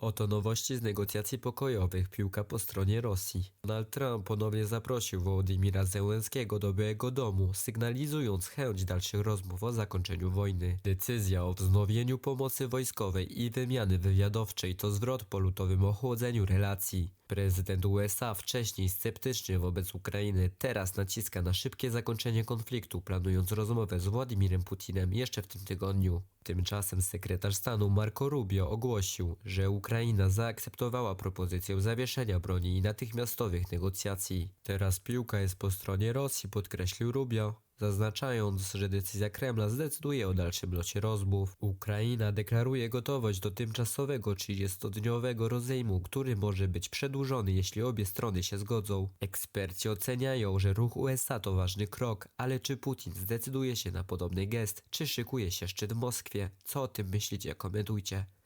Oto nowości z negocjacji pokojowych, piłka po stronie Rosji. Donald Trump ponownie zaprosił Wołodymira Zełenskiego do Białego Domu, sygnalizując chęć dalszych rozmów o zakończeniu wojny. Decyzja o wznowieniu pomocy wojskowej i wymiany wywiadowczej to zwrot po lutowym ochłodzeniu relacji. Prezydent USA, wcześniej sceptyczny wobec Ukrainy, teraz naciska na szybkie zakończenie konfliktu, planując rozmowę z Władimirem Putinem jeszcze w tym tygodniu. Tymczasem sekretarz stanu Marco Rubio ogłosił, że Ukraina zaakceptowała propozycję zawieszenia broni i natychmiastowych negocjacji. Teraz piłka jest po stronie Rosji, podkreślił Rubio zaznaczając, że decyzja Kremla zdecyduje o dalszym locie rozmów. Ukraina deklaruje gotowość do tymczasowego 30-dniowego rozejmu, który może być przedłużony, jeśli obie strony się zgodzą. Eksperci oceniają, że ruch USA to ważny krok, ale czy Putin zdecyduje się na podobny gest, czy szykuje się szczyt w Moskwie? Co o tym myślicie? Komentujcie.